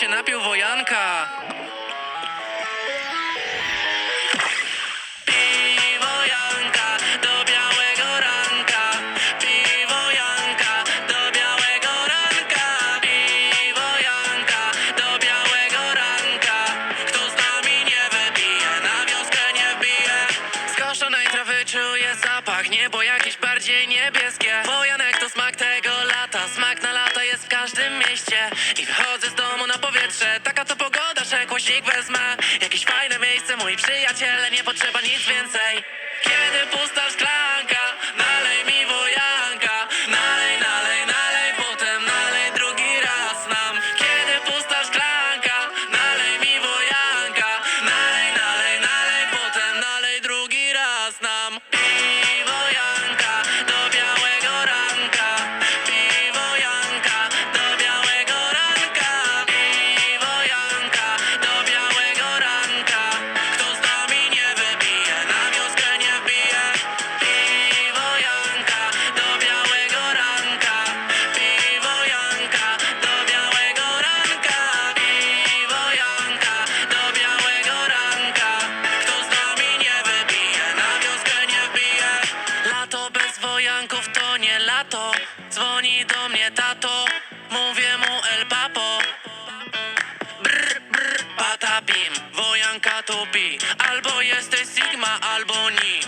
się napił wojanka. Piwo Janka do białego ranka. Piwo Janka do białego ranka. Piwo Janka do białego ranka. Kto z nami nie wypije, na wioskę nie wbije. Skoszonej trawy czuję zapach, niebo jakieś bardziej niebieskie. Fajne miejsce, moi przyjaciele, nie potrzeba nic więcej. Bez wojanków to nie lato. Dzwoni do mnie tato, mówię mu El Papo. Brr, brr, patapim, wojanka to bi Albo jesteś Sigma, albo ni